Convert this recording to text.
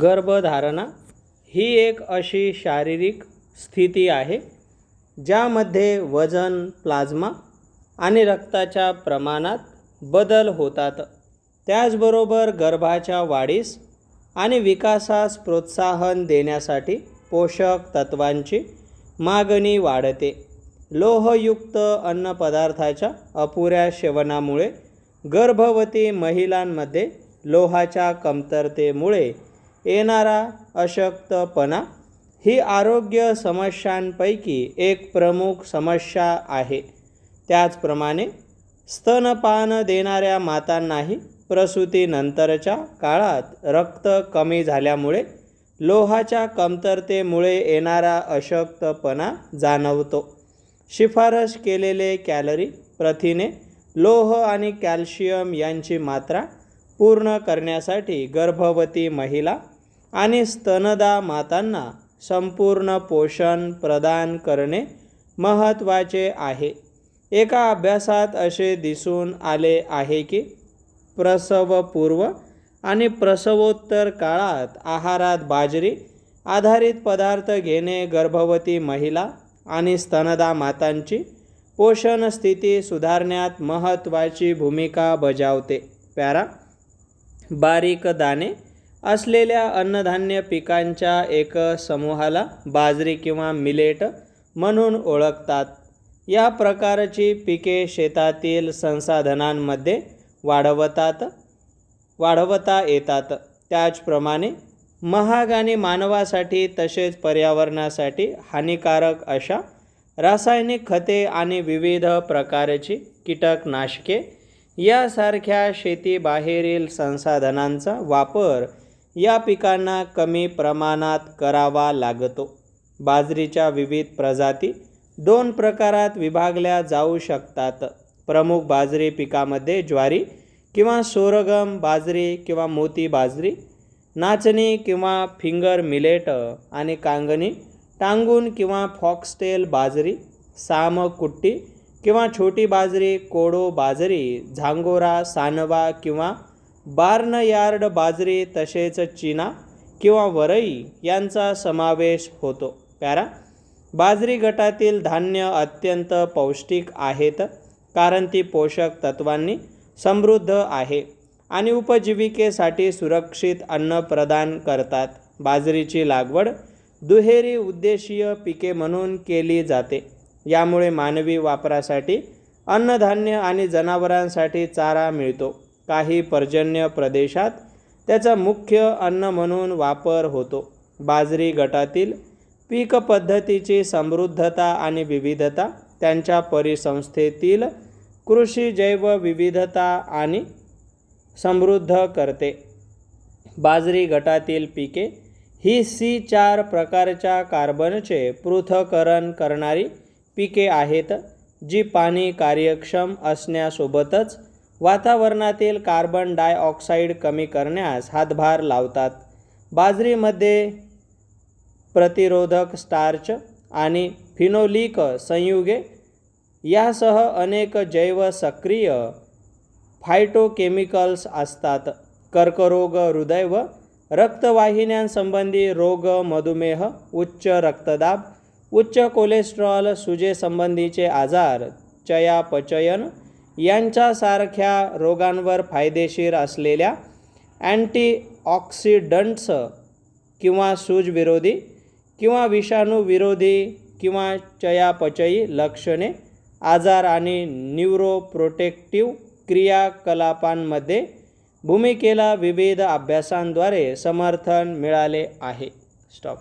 गर्भधारणा ही एक अशी शारीरिक स्थिती आहे ज्यामध्ये वजन प्लाझ्मा आणि रक्ताच्या प्रमाणात बदल होतात. त्याचबरोबर गर्भाच्या वाढीस आणि विकासास प्रोत्साहन देण्यासाठी पोषक तत्वांची मागणी वाढते. लोहयुक्त अन्नपदार्थाच्या अपुऱ्या सेवनामुळे गर्भवती महिलांमध्ये लोहाच्या कमतरतेमुळे येणारा अशक्तपणा ही आरोग्य समस्यांपैकी एक प्रमुख समस्या आहे. त्याचप्रमाणे स्तनपान देणाऱ्या मातांनाही प्रसूतीनंतरच्या काळात रक्त कमी झाल्यामुळे लोहाच्या कमतरतेमुळे येणारा अशक्तपणा जाणवतो. शिफारस केलेले कॅलरी प्रथिने लोह आणि कॅल्शियम यांची मात्रा पूर्ण करण्यासाठी गर्भवती महिला आणि स्तनदा मातांना संपूर्ण पोषण प्रदान करणे महत्त्वाचे आहे. एका अभ्यासात असे दिसून आले आहे की प्रसवपूर्व आणि प्रसवोत्तर काळात आहारात बाजरी आधारित पदार्थ घेणे गर्भवती महिला आणि स्तनदा मातांची पोषण स्थिती सुधारण्यात महत्त्वाची भूमिका बजावते. पॅरा बारीक दाणे असलेल्या अन्नधान्य पिकांच्या एक समूहाला बाजरी किंवा मिलेट म्हणून ओळखतात. या प्रकारची पिके शेतातील संसाधनांमध्ये वाढवतात वाढवता येतात. त्याचप्रमाणे महाग आणि मानवासाठी तसेच पर्यावरणासाठी हानिकारक अशा रासायनिक खते आणि विविध प्रकारची कीटकनाशके यासारख्या शेतीबाहेरील संसाधनांचा वापर या पिकांना कमी प्रमाणात करावा लागतो. बाजरीच्या विविध प्रजाती दोन प्रकारात विभागल्या जाऊ शकतात. प्रमुख बाजरी पिकामध्ये ज्वारी किंवा सोरगम बाजरी किंवा मोती बाजरी नाचणी किंवा फिंगर मिलेट आणि कांगणी टांगून किंवा फॉक्सटेल बाजरी साम कुट्टी किंवा छोटी बाजरी कोडो बाजरी झांगोरा सानवा किंवा बार्नयार्ड बाजरी तसेच चिना किंवा वरई यांचा समावेश होतो. पॅरा बाजरी गटातील धान्य अत्यंत पौष्टिक आहेत कारण ती पोषक तत्वांनी समृद्ध आहे आणि उपजीविकेसाठी सुरक्षित अन्न प्रदान करतात. बाजरीची लागवड दुहेरी उद्देशीय पिके म्हणून केली जाते. यामुळे मानवी वापरासाठी अन्नधान्य आणि जनावरांसाठी चारा मिळतो. काही पर्जन्य प्रदेशात त्याचा मुख्य अन्न म्हणून वापर होतो. बाजरी गटातील पीक पद्धतीची समृद्धता आणि विविधता त्यांच्या परिसंस्थेतील कृषी जैवविविधता आणि समृद्ध करते. बाजरी गटातील पिके ही सी चार प्रकारच्या कार्बनचे पृथक्करण करणारी पिके आहेत जी पाणी कार्यक्षम असण्यासोबतच वातावरणातील कार्बन डायऑक्साईड कमी करण्यास हातभार लावतात. बाजरीमध्ये प्रतिरोधक स्टार्च आणि फिनोलिक संयुगे यासह अनेक जैव सक्रिय फायटोकेमिकल्स असतात. कर्करोग हृदय व रक्तवाहिन्यांसंबंधी रोग मधुमेह उच्च रक्तदाब उच्च कोलेस्ट्रॉल सुजेसंबंधीचे आजार चयापचयन यांच्यासारख्या रोगांवर फायदेशीर असलेल्या अँटीऑक्सिडंट्स किंवा सूजविरोधी किंवा विषाणूविरोधी किंवा चयापचयी लक्षणे आजार आणि न्यूरोप्रोटेक्टिव्ह क्रियाकलापांमध्ये भूमिकेला विविध अभ्यासांद्वारे समर्थन मिळाले आहे. स्टॉप